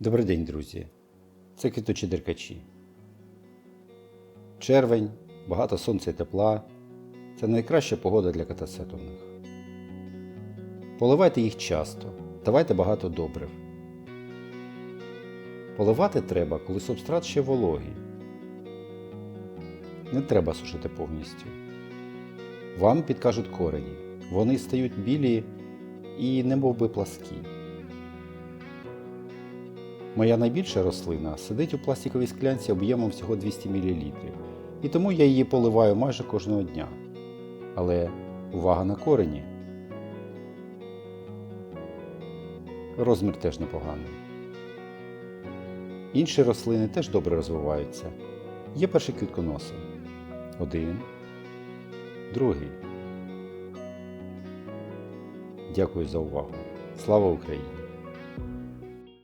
Добрий день, друзі. Це квіточі деркачі. Червень, багато сонця і тепла. Це найкраща погода для катасетовних. Поливайте їх часто, давайте багато добрив. Поливати треба, коли субстрат ще вологий. Не треба сушити повністю. Вам підкажуть корені. Вони стають білі і немов би пласкі. Моя найбільша рослина сидить у пластиковій склянці об'ємом всього 200 мл, і тому я її поливаю майже кожного дня. Але увага на корені. Розмір теж непоганий. Інші рослини теж добре розвиваються. Є перші квітконоси. Один, другий. Дякую за увагу. Слава Україні!